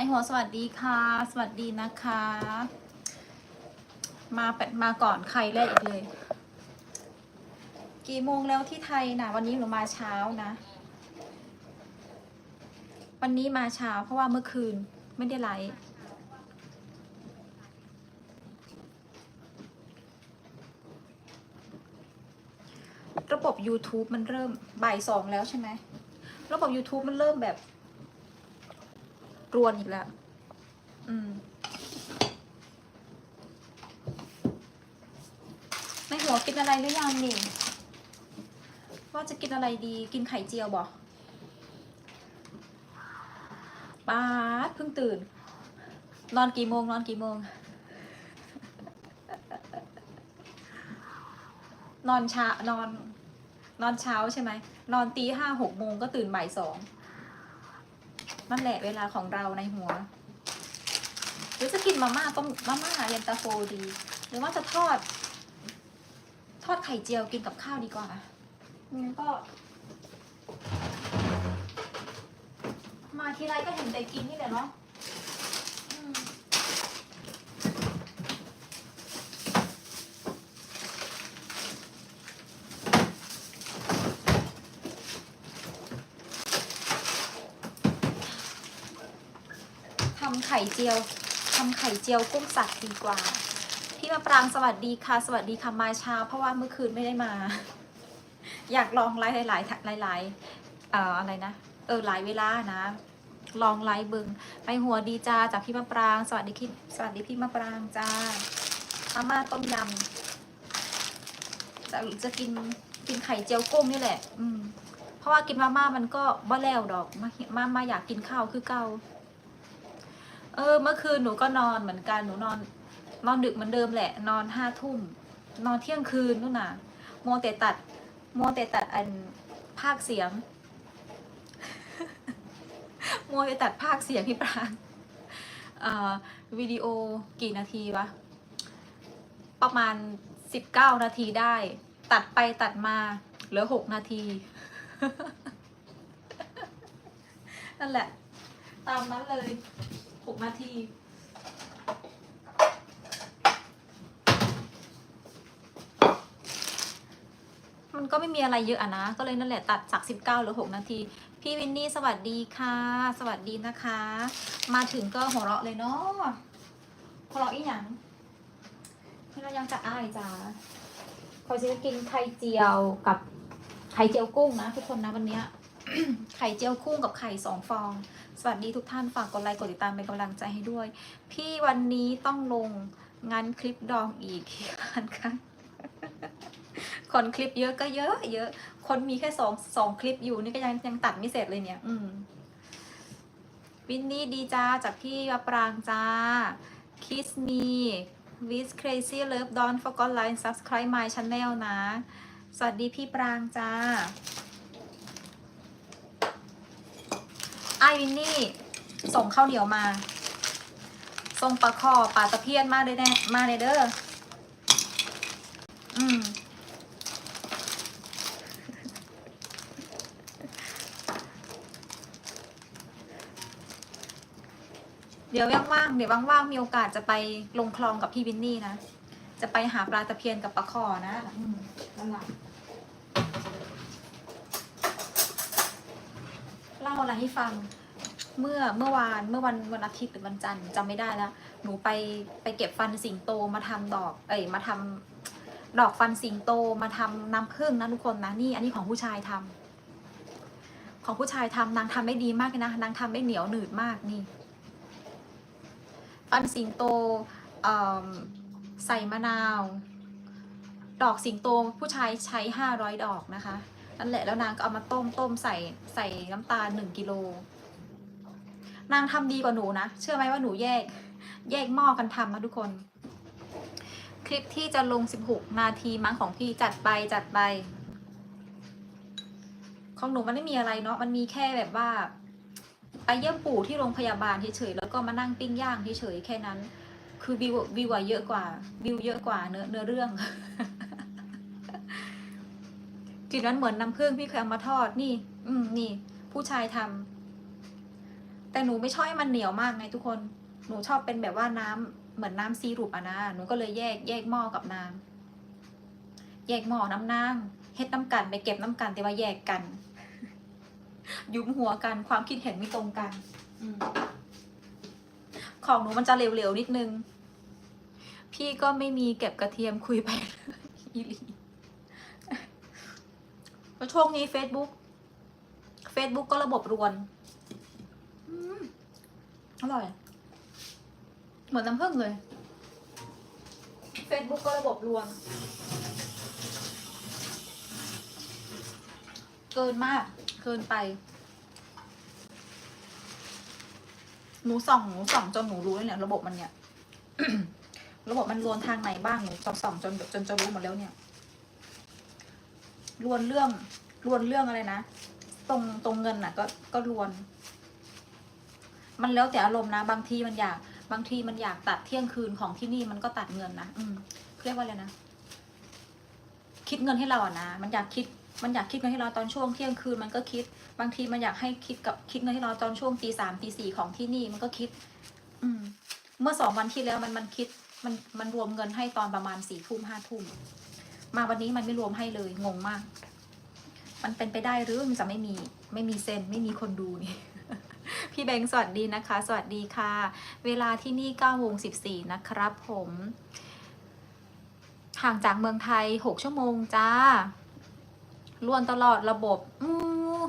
นายหัวสวัสดีค่ะ สวัสดีนะคะ มาแปดมาก่อนใครแรกอีกเลย กี่โมงแล้วที่ไทยนะวันนี้หนูมาเช้านะ วันนี้มาเช้าเพราะว่าเมื่อคืนไม่ได้ไลฟ์ระบบ YouTube มันเริ่มบ่ายสองแล้วใช่ไหม ระบบ YouTube มันเริ่มแบบ รวนอีกแล้ว อืมในหัวกินอะไรหรือยังนี่ ว่าจะกินอะไรดี กินไข่เจียวบ่ป้าดเพิ่งตื่น นอนกี่โมง นอนกี่โมง นอนเช้านอน นอนเช้าใช่ไหม นอนตีห้าหกโมงก็ตื่นบ่ายสอง นั่นแหละเวลาของเราในหัว หรือจะกินมาม่าต้มมาม่าเย็นตาโฟดี หรือว่าจะทอด ทอดไข่เจียวกินกับข้าวดีกว่างั้นก็ มาทีไรก็เห็นแต่กินนี่แหละเนาะ ไข่เจียวทำไข่เจียวกุ้งสัตว์ดีกว่า พี่มาปรางสวัสดีค่ะ สวัสดีค่ะมาเช้าเพราะว่าเมื่อคืนไม่ได้มา อยากลองไลฟ์หลาย ๆ หลาย ๆ เอ่ออะไรนะ เออหลายเวลานะ ลองไลฟ์เบึงไปหัวดีจ้าจากพี่มะปราง สวัสดีคิดสวัสดีพี่มะปรางจ้ามาม่าต้มยำจะจะกินกินไข่เจียวกุ้งนี่แหละ อืม เพราะว่ากินมาม่ามันก็บ่แล้วดอกมามามาอยากกินข้าวคือเก่า เออ เมื่อคืนหนูก็นอนเหมือนกันหนูนอน นอนดึกเหมือนเดิมแหละ นอนห้าทุ่ม นอนเที่ยงคืนนู่นน่ะโมวแต่ตัดโมวแต่ตัดอันภาคเสียงโมวแต่ตัดภาคเสียงพี่ปรางเอ่อวิดีโอกี่นาทีวะ ประมาณสิบเก้านาทีได้ ตัดไปตัดมาเหลือหกนาที นั่นแหละ ตามนั้นเลย หกนาทีมันก็ไม่มีอะไรเยอะอะนะ ก็เลยนั่นแหละตัดจาก 19 หรือ 6 นาที พี่วินนี่สวัสดีค่ะ สวัสดีนะคะ มาถึงก็หัวเราะเลยเนาะหัวเราะอีหยังพี่เรายังจะอ้ายจ้าขอจะกินไข่เจียวกับไข่เจียวกุ้งนะทุกคนนะวันเนี้ย ไข่เจียวกุ้งกับไข่สองฟอง สวัสดีทุกท่านฝากกดไลค์กดติดตามเป็นกำลังใจให้ด้วย พี่วันนี้ต้องลงงานคลิปดองอีกกี่วันคะคนคลิปเยอะก็เยอะ เยอะ คนมีแค่สองสองคลิปอยู่นี่ก็ยังยังตัดไม่เสร็จเลยเนี่ย อืมวินนี่ดีจ้าจากพี่วปรางจ้า Kiss me with crazy love don't forget like and subscribe my channel นะ สวัสดีพี่ปรางจ้า ไอวินนี่ส่งข้าวเหนียวมา ส่งปลาคอปลาตะเพียนมาเลยแน่มาเลยเด้ออืมเดี๋ยวว่างๆ เดี๋ยวว่างๆ มีโอกาสจะไปลงคลองกับพี่วินนี่นะ จะไปหาปลาตะเพียนกับปลาคอนะอืมนั่นแหละเล่าอะไรให้ฟัง เมื่อเมื่อวานเมื่อวันวันอาทิตย์หรือวันจันทร์จำไม่ได้แล้ว หนูไปไปเก็บฟันสิงโตมาทำดอก เอ้ยมาทำดอกฟันสิงโตมาทำน้ำผึ้งนะทุกคนนะนี่อันนี้ของผู้ชายทำของผู้ชายทำนางทำได้ดีมากนะนางทำได้เหนียวหนืดมากนี่ ฟันสิงโตใส่มะนาว ดอกสิงโตผู้ชายใช้ห้าร้อยดอกนะคะ นั่นแหละแล้วนางก็เอามาต้มต้มใส่ใส่น้ำตาลหนึ่งกิโล นางทำดีกว่าหนูนะ เชื่อไหมว่าหนูแยก แยกหม้อกันทำนะทุกคน คลิปที่จะลง 16 นาทีมั้งของพี่จัดไปจัดไป ของหนูมันไม่มีอะไรเนาะมันมีแค่แบบว่าไปเยี่ยมปู่ที่โรงพยาบาลเฉยๆแล้วก็มานั่งปิ้งย่างเฉยๆแค่นั้น คือวิววิวเยอะกว่า วิวเยอะกว่าเนื้อเนื้อเรื่อง จิตนั้นเหมือนน้ำผึ้งพี่เคยเอามาทอดนี่ อืมนี่ ผู้ชายทแต่หนูไม่ชอบให้มันเหนียวมากไงทุกคน หนูชอบเป็นแบบว่าน้ำเหมือนน้ำซีรุปอะนะ หนูก็เลยแยกแยกหม้อกับน้ำแยกหม้อน้ำนางเฮ็ดน้ำกันไปเก็บน้ำกันแต่ว่าแยกกัน ยุ้มหัวกันความคิดเห็นไม่ตรงกันอของหนูมันจะเร็วๆนิดนึง พี่ก็ไม่มีเก็บกระเทียมคุยไปอีลี แล้วช่วงนี้ Facebook Facebook ก็ระบบรวนอืมอร่อย เหมือนน้ำผึ้งเลย Facebook ก็ระบบรวนเกินมากเกินไป หนูส่องหนูส่องจนหนูรู้เลยเนี่ยระบบมันเนี่ย ระบบมันรวนทางไหนบ้างหนูส่องส่องจนจนจะรู้หมดแล้วเนี่ย รวนเรื่องรวนเรื่องอะไรนะ ตรงตรงเงินน่ะ ก็ก็รวน มันแล้วแต่อารมณ์นะ บางทีมันอยาก บางทีมันอยากตัดเที่ยงคืนของที่นี่มันก็ตัดเงินนะอืมเรียกว่าอะไรนะคิดเงินให้เราอะนะ มันอยากคิด มันอยากคิดเงินให้เราตอนช่วงเที่ยงคืนมันก็คิด บางทีมันอยากให้คิดกับคิดเงินให้เราตอนช่วงตีสามตีสี่ของที่นี่มันก็คิด อืม เมื่อสองวันที่แล้วมันมันคิด มันมันรวมเงินให้ตอนประมาณสี่ทุ่มห้าทุ่ม มาวันนี้มันไม่รวมให้เลยงงมาก มันเป็นไปได้หรือมันจะไม่มีไม่มีเซนไม่มีคนดูนี่พี่แบงค์สวัสดีนะคะ สวัสดีค่ะ เวลาที่นี่9โมง14 นะครับผม ห่างจากเมืองไทย 6 ชั่วโมงจ้าล้วนตลอดระบบอือ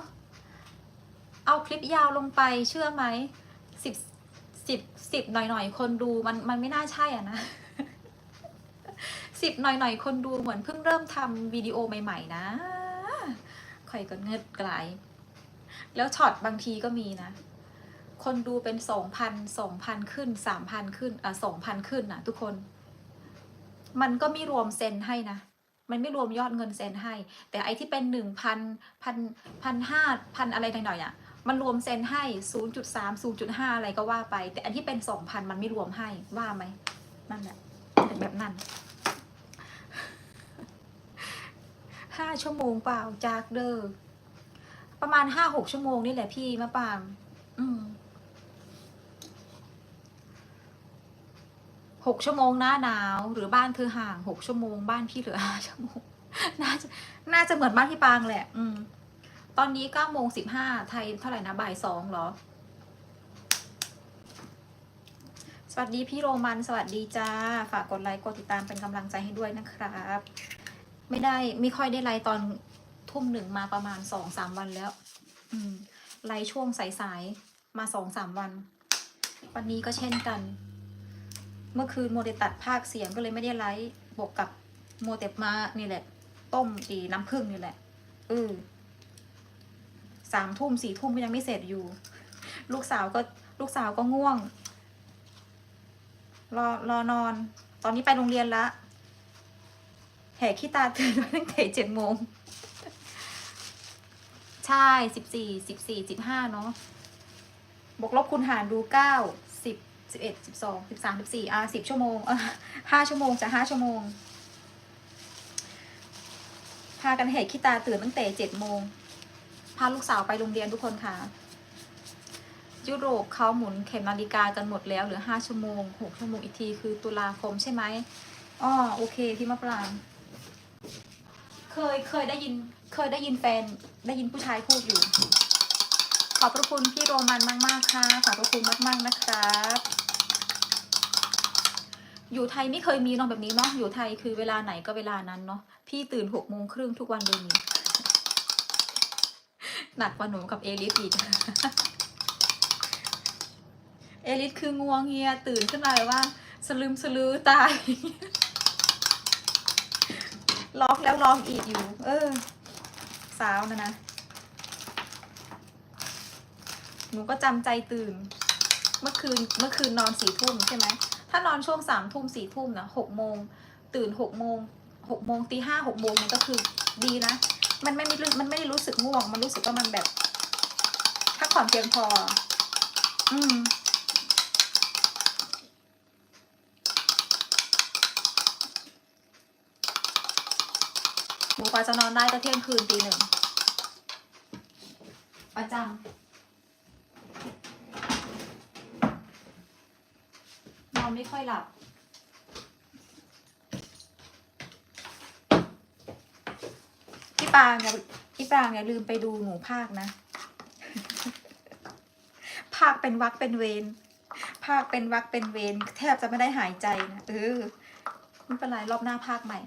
เอาคลิปยาวลงไปเชื่อไหมสิบสิบสิบหน่อยหน่อยๆ คนดูมันมันไม่น่าใช่อะนะ สิบหน่อยหน่อยๆ คนดูเหมือนเพิ่งเริ่มทำวิดีโอใหม่ ๆ นะคอยก็เงิดไกลแล้วช็อตบางทีก็มีนะ คนดูเป็นสองพันสองพันขึ้นสามพันขึ้นอะสองพันขึ้นนะทุกคน มันก็ไม่รวมเซ็นให้นะ มันไม่รวมยอดเงินเซ็นให้ แต่ไอที่เป็นหนึ่งพันพันพันห้าพันอะไรหน่อยๆอะมันรวมเซ็นให้ศูนย์จุดสามศูนย์จุดห้าอะไรก็ว่าไป แต่อันที่เป็นสองพันมันไม่รวมให้ ว่าไหม นั่นแหละเป็นแบบนั้น ห้าชั่วโมงเปล่าจากเดอประมาณห้าหกชั่วโมงนี่แหละพี่มะปางอืมหกชั่วโมงหน้าหนาว หรือบ้านเธอห่างหกชั่วโมงบ้านพี่เหลือห้าชั่วโมงน่าจะน่าจะเหมือนบ้านพี่ปางแหละ อืม ตอนนี้เก้าโมงสิบห้าไทยเท่าไหร่นะบ่ายสองเหรอ สวัสดีพี่โรมัน สวัสดีจ้า ฝากกดไลค์กดติดตามเป็นกำลังใจให้ด้วยนะครับ ไม่ได้ไม่ค่อยได้ไลฟ์ตอนทุ่มหนึ่งมาประมาณสองสามวันแล้ว อืมไลฟ์ช่วงสายๆมาสองสามวัน วันนี้ก็เช่นกัน เมื่อคืนโมเดตัดภาคเสียงก็เลยไม่ได้ไลฟ์บวกกับโมเดมานี่แหละ ต้มตีน้ำผึ้งนี่แหละเออสามทุ่มสี่ทุ่มก็ยังไม่เสร็จอยู่ ลูกสาวก็ลูกสาวก็ง่วง รอรอนอน ตอนนี้ไปโรงเรียนละ แหกขี้ตาตื่นตั้งแต่เจ็ดโมง ใช่สิบสี่สิบสี่สิบห้าเนาะบวกลบคูณหารดูเก้าสิบสิบเอ็ดสิบสองสิบสามสิบสี่อะสิบชั่วโมงเออห้าชั่วโมงจะห้าชั่วโมง พากันแหกขี้ตาตื่นตั้งแต่เจ็ดโมง พาลูกสาวไปโรงเรียนทุกคนค่ะ ยุโรปเขาหมุนเข็มนาฬิกากันหมดแล้วเหลือห้าชั่วโมงหกชั่วโมงอีกทีคือตุลาคมใช่ไหมอ๋อโอเคพี่มะปราง ยเคยได้ยินเคยได้ยินแฟนได้ยินผู้ชายพูดอยู่ ขอบพระคุณพี่โรมันมาก ๆ ค่ะ ขอบพระคุณมาก ๆ นะครับ อยู่ไทยไม่เคยมีเนาะแบบนี้เนาะ อยู่ไทยคือเวลาไหนก็เวลานั้นเนาะ พี่ตื่นหกโมงครึ่งทุกวันเลยนี่หนักกว่าหนูกับเอลิสอีก เอลิสคืองัวเงียตื่นขึ้นมาเลยว่า สลืมสลือตาย ล็อกแล้วล็อกอีกอยู่ เออ สาวนะนะ หนูก็จำใจตื่น เมื่อคืนเมื่อคืนนอนสี่ทุ่มใช่ไหม ถ้านอนช่วงสามทุ่มสี่ทุ่มนะหกโมงตื่นหกโมงหกโมงตีห้าหกโมงเนี่ยก็คือดีนะ มันไม่มีมันไม่ได้รู้สึกง่วง มันรู้สึกว่ามันแบบพักผ่อนเพียงพอ อืม หนูกว่าจะนอนได้ก็เที่ยงคืนตีหนึ่งประจำนอนไม่ค่อยหลับ พี่ปางอย่าพี่ปางอย่าลืมไปดูหนูภาคนะ ภาคเป็นวักเป็นเวนภาคเป็นวักเป็นเวนแทบจะไม่ได้หายใจนะเออไม่เป็นไรรอบหน้าภาคใหม่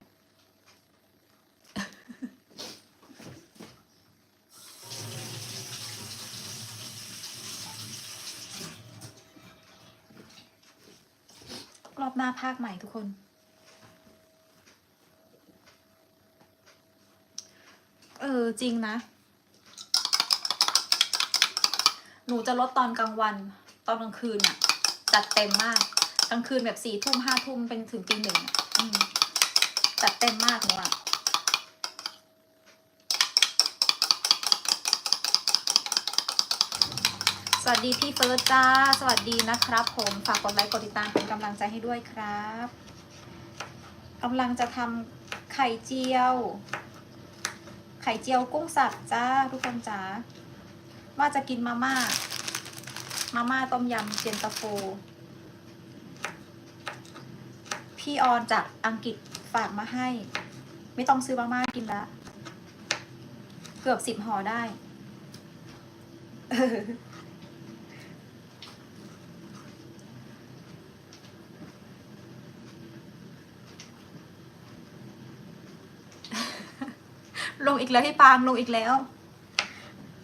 ภาคใหม่ทุกคน เออ จริงนะ หนูจะลดตอนกลางวัน ตอนกลางคืนอะจัดเต็มมาก กลางคืนแบบสี่ทุ่มห้าทุ่มเป็นถึงตีหนึ่งจัดเต็มมากหนูอะ สวัสดีพี่เฟิร์สจ้า สวัสดีนะครับ ผมฝากกดไลค์กดติดตามเป็นกำลังใจให้ด้วยครับกำลังจะทำไข่เจียว ไข่เจียวกุ้งสับจ้าทุกคนจ้าว่าจะกินมาม่า มาม่าต้มยำเจนตาโฟพี่ออนจากอังกฤษฝากมาให้ ไม่ต้องซื้อมาม่ากินละ เกือบสิบห่อได้ เอีกแล้วพี่ปางลงอีกแล้ว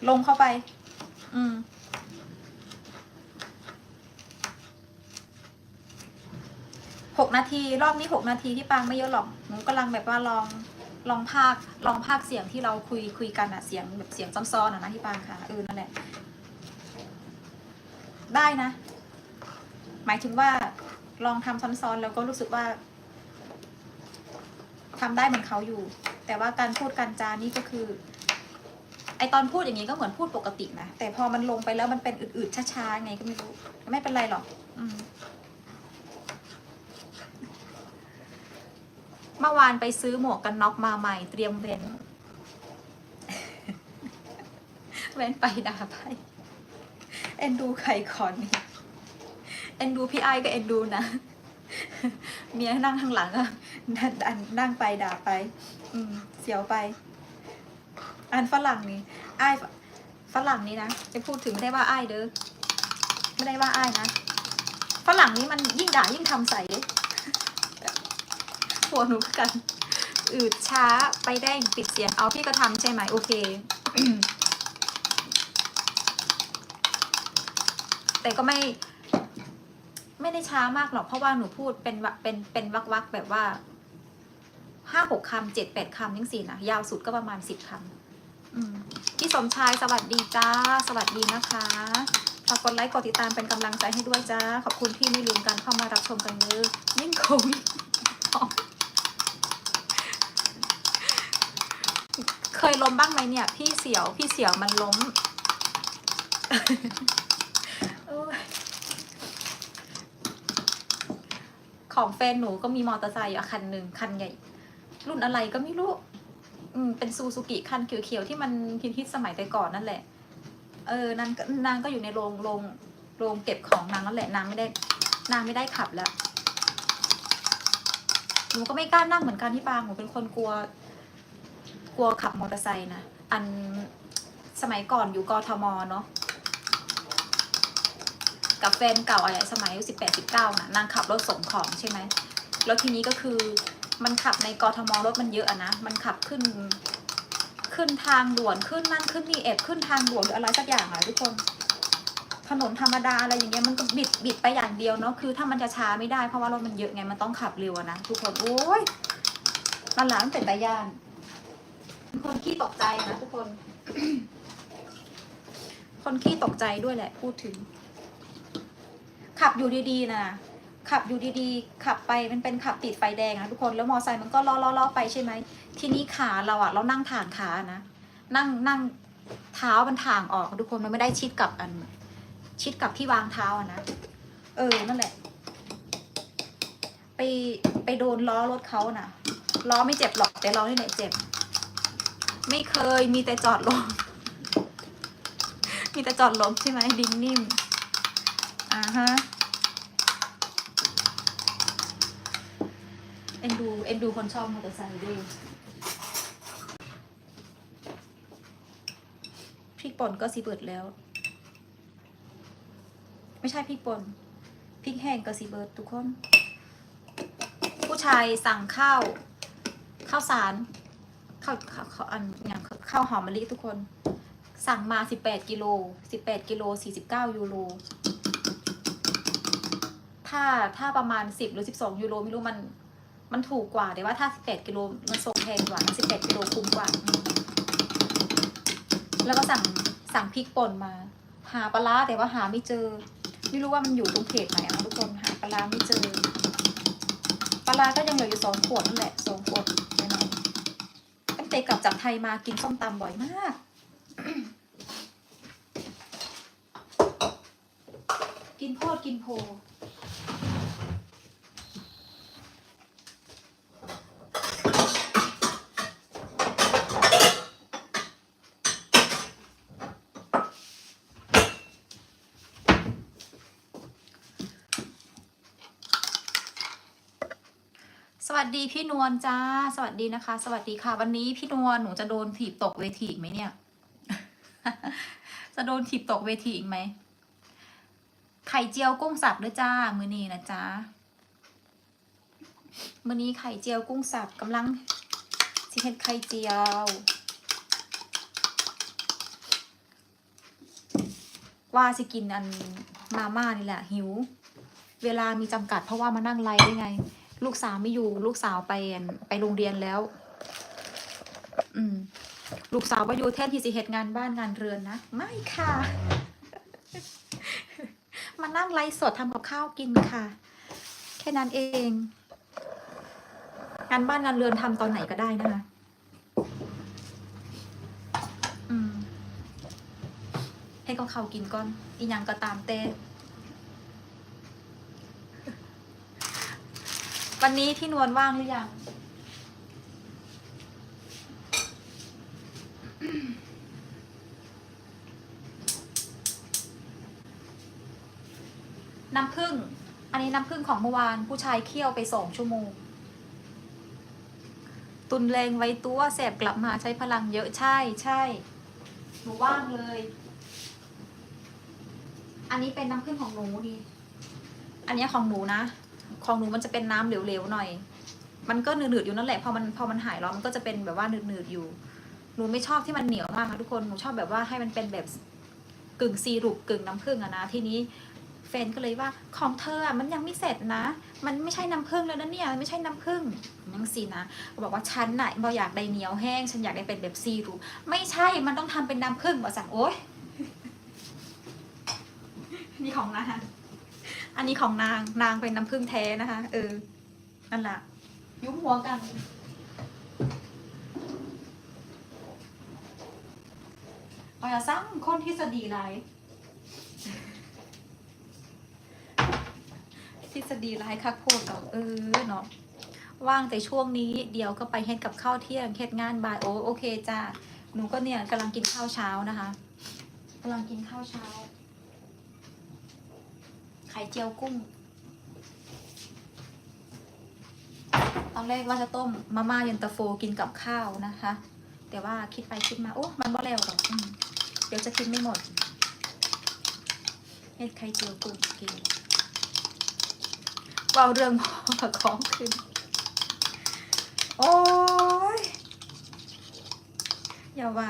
ลงเข้าไป อืมหกนาที รอบนี้หกนาทีที่ปางไม่เยอะหรอกหนูกำลังแบบว่าลองลองภาคลองภาคเสียงที่เราคุยคุยกันอะเสียงแบบเสียงซ้อนๆอะนะที่ปางค่ะเออนั่นแหละได้นะ หมายถึงว่าลองทำซ้อนๆแล้วก็รู้สึกว่าทำได้เหมือนเขาอยู่ แต่ว่าการพูดการจานี่ก็คือ ไอตอนพูดอย่างนี้ก็เหมือนพูดปกตินะ แต่พอมันลงไปแล้วมันเป็นอืดๆช้าๆไงก็ไม่รู้ไม่เป็นไรหรอกอืมเมื่อวานไปซื้อหมวกกันน็อกมาใหม่เตรียมเว้น เว้นไปด่าไปเอ็นดูไข่คอนี่เอ็นดูพี่ไอ้ก็เอ็นดูนะ เมียนั่งข้างหลังอ นั่งนั่งไปด่าไป อืม เสียวไป อันฝรั่งนี่ไอ้ายฝรั่งนี่นะจะพูดถึงไม่ได้ว่าไอ้ายเด้อไม่ได้ว่าไอ้ายนะฝรั่งนี่มันยิ่งด่ายิ่งทำใส่หัวหนูกัน อืดช้าไปได้ปิดเสียงเอาพี่ก็ทำใช่ไหมโอเค แต่ก็ไม่ ไม่ได้ช้ามากหรอกเพราะว่าหนูพูดเป็นวะเป็นเป็นวักวักแบบว่า ห้าหกคำเจ็ดแปดคำยังสี่นะยาวสุดก็ประมาณสิบคำพี่สมชายสวัสดีจ้า สวัสดีนะคะฝากกดไลค์กดติดตามเป็นกำลังใจให้ด้วยจ้า ขอบคุณที่ไม่ลืมการเข้ามารับชมกันเยอะยิ่งโควิดเคยล้มบ้างไหมเนี่ย พี่เสียวพี่เสียวมันล้มของแฟนหนูก็มีมอเตอร์ไซค์อยู่คันหนึ่งคันใหญ่ รุ่นอะไรก็ไม่รู้ อืมเป็นซูซูกิคันเขียวๆที่มันฮิตๆสมัยแต่ก่อนนั่นแหละ เออนางก็นางก็อยู่ในโรงโรงโรงเก็บของนางนั่นแหละนางไม่ได้ นางไม่ได้ขับแล้วหนูก็ไม่กล้านั่งเหมือนกันที่ปางหนูเป็นคนกลัว กลัวขับมอเตอร์ไซค์นะอันสมัยก่อนอยู่กทมเนาะกับแฟนเก่าอะไรสมัยอายุสิบแปดสิบเก้านะนางขับรถส่งของใช่ไหมแล้วทีนี้ก็คือ มันขับในกทมรถมันเยอะอะนะ มันขับขึ้น ขึ้นทางด่วนขึ้นนั่นขึ้นนี่เอ็ดขึ้นทางด่วนหรืออะไรสักอย่างอะทุกคน ถนนธรรมดาอะไรอย่างเงี้ยมันก็บิดบิดไปอย่างเดียวเนาะคือ ถ้ามันจะช้าไม่ได้เพราะว่ารถมันเยอะไงมันต้องขับเร็วนะทุกคนโอ้ยนั่นหละมันเป็นตายานคนขี้ตกใจนะทุกคน คนขี้ตกใจด้วยแหละ พูดถึง ขับอยู่ดีๆนะ ขับอยู่ดีๆ ขับไปมันเป็นขับติดไฟแดงนะทุกคนแล้วมอไซค์มันก็ล้อล้อล้อไปใช่ไหมทีนี้ขาเราอะเรานั่งถ่างขานะนั่งนั่งเท้ามันถ่างออกทุกคนมันไม่ได้ชิดกับอัน ชิดกับที่วางเท้าอะนะเออนั่นแหละ ไปไปโดนล้อรถเขาน่ะล้อไม่เจ็บหรอกแต่ล้อนี่แหละเจ็บ ไม่เคยมีแต่จอดลมมีแต่จอดลมใช่ไหมดินนิ่มอ่าฮะ เอ็นดู เอ็นดูคนชอบมอเตอร์ไซค์ด้วยพริกป่นก็สีเบิดแล้ว ไม่ใช่พริกป่นพริกแห้งก็สีเบิดทุกคน ผู้ชายสั่งข้าวข้าวสารข้าวข้าวข้าวอันอย่างข้าวหอมมะลิทุกคน สั่งมา18กิโล18กิโล49ยูโรถ้าถ้าประมาณ10หรือ12ยูโรไม่รู้มัน มันถูกกว่าแต่ว่าถ้า18กิโลมันส่งแพงกว่า18กิโลคุ้มกว่า แล้วก็สั่งสั่งพริกป่นมา หาปลาร้าแต่ว่าหาไม่เจอ ไม่รู้ว่ามันอยู่ตรงเพจไหนอะทุกคนหาปลาร้าไม่เจอปลาร้าก็ยังเหลืออยู่สองขวดนั่นแหละสองขวดน้อยๆตั้งแต่กลับจากไทยมากินส้มตำบ่อยมากกินโพดกินโพ ดีพี่นวลจ้า สวัสดีนะคะ สวัสดีค่ะ วันนี้พี่นวลหนูจะโดนถีบตกเวทีอีกไหมเนี่ย จะโดนถีบตกเวทีอีกไหม ไข่เจียวกุ้งสับด้วยจ้า มือนี้นะจ๊ะมือนี้ไข่เจียวกุ้งสับกำลังสิเฮ็ดไข่เจียวว่าสิกินอันมาม่านี่แหละหิว เวลามีจำกัดเพราะว่ามานั่งไลฟ์ได้ไง ลูกสาวไม่อยู่ ลูกสาวไปไปโรงเรียนแล้ว อืม ลูกสาวไปอยู่แทนที่สิเหตุงานบ้านงานเรือนนะ ไม่ค่ะ มานั่งไลฟ์สดทำกับข้าวกินค่ะ แค่นั้นเอง งานบ้านงานเรือนทำตอนไหนก็ได้นะคะอืมให้กับเขาวกินก่อนอีหยังก็ตามเต วันนี้พี่นวลว่างหรือยัง น้ำผึ้ง อันนี้น้ำผึ้งของเมื่อวานผู้ชายเคี่ยวไปสองชั่วโมง ตุนแรงไว้ตัวแสบกลับมาใช้พลังเยอะใช่ใช่หนูว่างเลย อันนี้เป็นน้ำผึ้งของหนูดี อันนี้ของหนูนะ ของหนูมันจะเป็นน้ำเหลวๆหน่อย มันก็หนืดๆอยู่นั่นแหละพอมันพอมันหายร้อนมันก็จะเป็นแบบว่าหนืดๆอยู่ หนูไม่ชอบที่มันเหนียวมากนะทุกคนหนูชอบแบบว่าให้มันเป็นแบบกึ่งซีรุปกึ่งน้ำผึ้งอะนะทีนี้แฟนก็เลยว่าของเธออะมันยังไม่เสร็จนะ มันไม่ใช่น้ำผึ้งแล้วนะเนี่ยไม่ใช่น้ำผึ้งยังสินะบอกว่าฉันน่ะบออยากได้เหนียวแห้ง ฉันอยากได้เป็นแบบซีรุปไม่ใช่มันต้องทำเป็นน้ำผึ้งบอกสั่งโอ๊ยนี่ของนาง อันนี้ของนางนางเป็นน้ำผึ้งแท้นะคะ เออนั่นแหละยุ้มหัวกันเอาอย่าสร้างคนทฤษฎีไรทฤษฎีไรคักโพดดอกเออเนาะว่างแต่ช่วงนี้เดี๋ยวก็ไปเฮ็ดกับข้าวเที่ยงเฮ็ดงานบ่ายโอโอเคจ้าหนูก็เนี่ยกำลังกินข้าวเช้านะคะกำลังกินข้าวเช้า ไข่เจียวกุ้ง ตอนแรกว่าจะต้มมาม่าเย็นตาโฟกินกับข้าวนะคะ แต่ว่าคิดไปคิดมาโอ้มันบ่แล้วหรอกเดี๋ยวจะกินไม่หมดเฮ็ดไข่เจียวกุ้งกินเบาเรื่องหมอกับของขึ้น โอ้ย อย่าว่า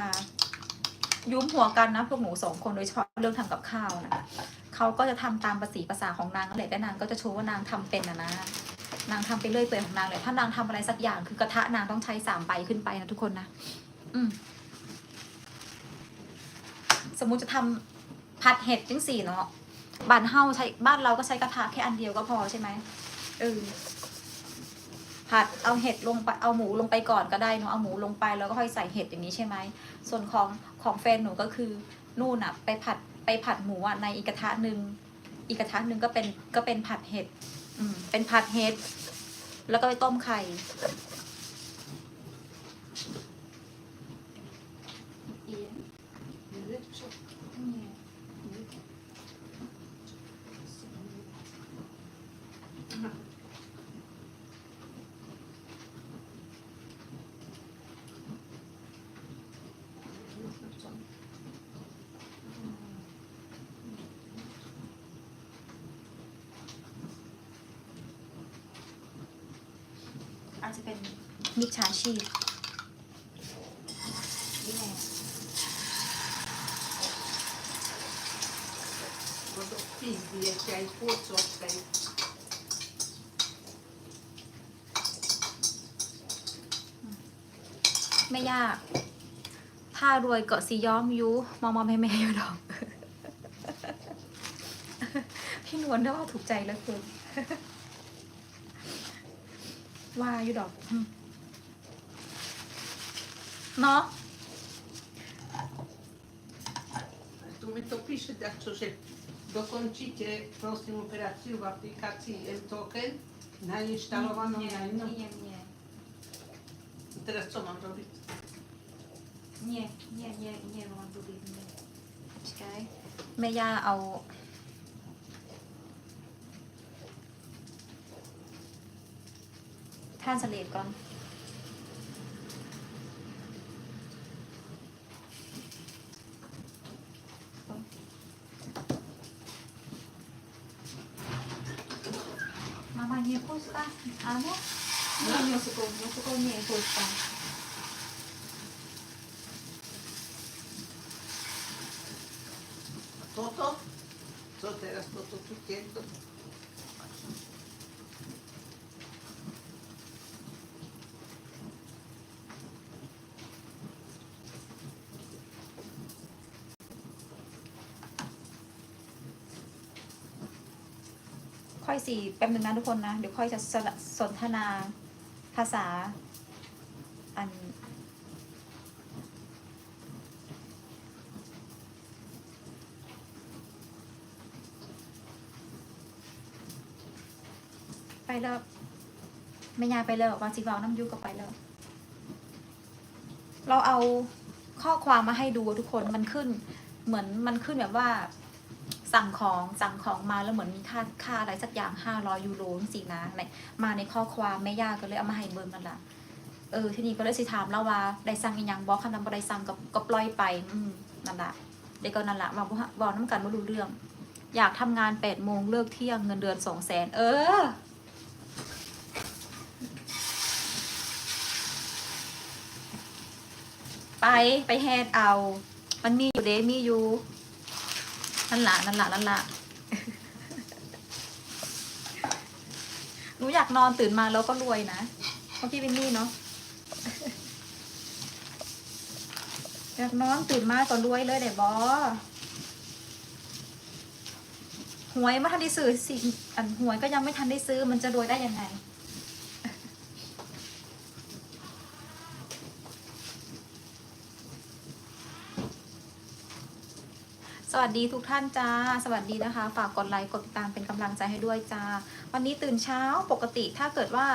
ยุ้มหัวกันนะพวกหนูสองคนโดยเฉพาะเรื่องทำกับข้าวนะ เขาก็จะทำตามภาษีภาษาของนางนั่นแหละแต่นางก็จะโชว์ว่านางทำเป็นนะนะนางทำไปเรื่อยเปื่อยของนางเลยถ้านางทำอะไรสักอย่างคือกระทะนางต้องใช้สามใบขึ้นไปนะทุกคนนะอืมสมมุติจะทำผัดเห็ดจังสี่เนาะบ้านเฮาใช้บ้านเราก็ใช้กระทะแค่อันเดียวก็พอใช่ไหมเออผัดเอาเห็ดลงไปเอาหมูลงไปก่อนก็ได้เนาะเอาหมูลงไปแล้วก็ค่อยใส่เห็ดอย่างนี้ใช่ไหมส่วนของของแฟนหนูก็คือนู่นอะไปผัด ไปผัดหมูอะในอีกกระทะหนึ่งอีกกระทะหนึ่งก็เป็นก็เป็นผัดเห็ดอืมเป็นผัดเห็ด แล้วก็ไปต้มไข่ อาจจะเป็นมิจฉาชีพนี่แหละ Vadå pighet? Jag är påtsockad. ไม่ยากถ้ารวยเกาะสีย้อมยูมอมอแม่แม่อยู่ดอก พี่นวลได้ว่าถูกใจแล้วคุณ ว่าอยู่ดอกอืมเนาะ Tu mi to pisze tak, co że dokończycie prostą operację w aplikacji M-Token nainstalowaną na inną. Nie, nie, Teraz co mam robić? nie, nie, nie, nie mam robić, nie. Czekaj. แม่ ท่านสเลดก่อนมามาเนียพูดป่ะอะเนาะเนียสุโกเนียสุโกเนียพูดป่ะ Toto, Toto, eras Toto, tú quién, Toto. สี่แป๊บนึงนะทุกคนนะ เดี๋ยวค่อยจะสนสนทนาภาษา อัน ไปแล้วไม่ยาไปแล้ววาสิวาวน้ำยูก็ไปแล้ว เราเอาข้อความมาให้ดูทุกคนมันขึ้น เหมือนมันขึ้นแบบว่า สั่งของสั่งของมาแล้วเหมือนมีค่าค่าอะไรสักอย่างห้าร้อยยูโรสินะในมาในข้อความไม่ย่าก็เลยเอามาให้เบิร์นั่นแหละเออทีนี้ก็เลยสิถามแล้วว่าได้สั่งอีหยังบอกคำนำบ่ได้สั่งก็ก็ปล่อยไปอืมนั่นแหละเด็กก็นั่นแหละว่าบอกน้ำกันว่ารู้เรื่อง อยากทำงานแปดโมงเลิกเที่ยงเงินเดือนสองแสนเออไปไปแฮดเอา มันมีอยู่เดมีอยู่ นั่นละนั่นละนั่นละหนูอยากนอนตื่นมาแล้วก็รวยนะเพราะพี่เป็นหนี่เนาะอยากนอนตื่นมาก็รวยเลยเดี๋ยวบอหวยไม่ทันได้ซื้อสิอันหวยก็ยังไม่ทันได้ซื้อมันจะรวยได้ยังไง สวัสดีทุกท่านจ้า สวัสดีนะคะ ฝากกดไลค์กดติดตามเป็นกำลังใจให้ด้วยจ้า วันนี้ตื่นเช้าปกติถ้าเกิดว่า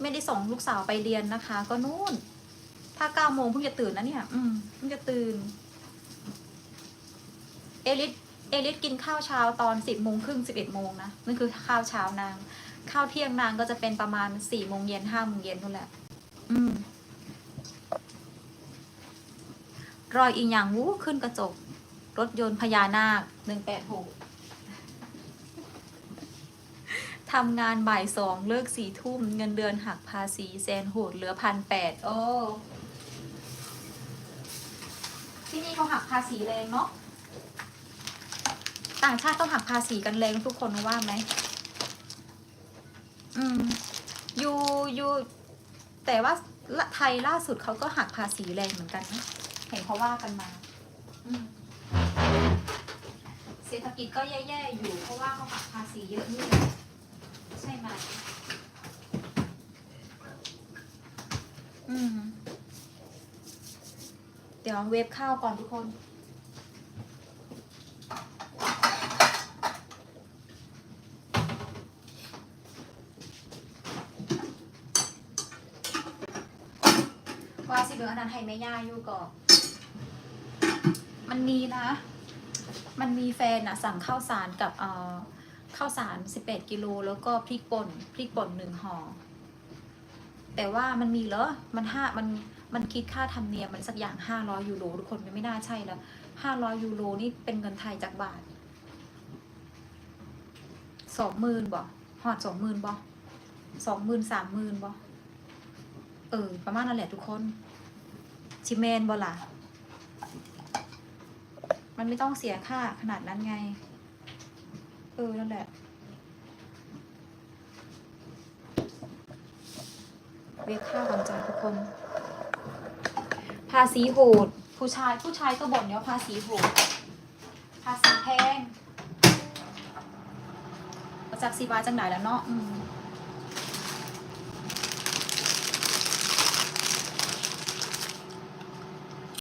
ไม่ได้ส่งลูกสาวไปเรียนนะคะ ก็นู่น ถ้าเก้าโมงเพิ่งจะตื่นนะเนี่ย อืมเพิ่งจะตื่น เอลิสเอลิสกินข้าวเช้าตอนสิบโมงครึ่งสิบเอ็ดโมงนะนั่นคือข้าวเช้านาง ข้าวเที่ยงนางก็จะเป็นประมาณสี่โมงเย็นห้าโมงเย็นนั่นแหละ อืมรอยอีหยังวู้ขึ้นกระจก รถยนต์พญานาคหนึ่งแปดหกทำงานบ่ายสองเลิกสี่ทุ่มเงินเดือนหักภาษีแสนโหดเหลือพันแปดโอ้ที่นี่เขาหักภาษีแรงเนาะต่างชาติต้องหักภาษีกันแรงทุกคนว่าไหมอืมยูยูแต่ว่าไทยล่าสุดเขาก็หักภาษีแรงเหมือนกันนะเห็นเขาว่ากันมา อืม เศรษฐกิจก็แย่ๆอยู่ เพราะว่าเขาหักภาษีเยอะนี่ใช่ไหมอืม เดี๋ยวเวฟข้าวก่อนทุกคน ว่าสิเดือนอันนั้นให้แม่ย่าอยู่ก่อน มันมีนะ มันมีแฟนอะสั่งข้าวสารกับเอ่อข้าวสาร11กิโลแล้วก็พริกป่นพริกป่นหนึ่งห่อแต่ว่ามันมีเหรอมันห้ามันมันคิดค่าธรรมเนียมมันสักอย่างห้าร้อยยูโรทุกคนมันไม่น่าใช่แล้วห้าร้อยยูโรนี่เป็นเงินไทยจากบาทสองหมื่นบ่หอดสองหมื่นบ่สองหมื่นสามหมื่นบ่เออ ประมาณนั้นแหละทุกคนชิเมนบอล่ะ มันไม่ต้องเสียค่าขนาดนั้นไง เออ นั่นแหละเวกค่าก่อนจ้าทุกคน ภาษีโหด ผู้ชายผู้ชายก็บ่นเนี่ยว่าภาษีโหด ภาษีแพงจากสีบาจังไหนแล้วเนาะอืม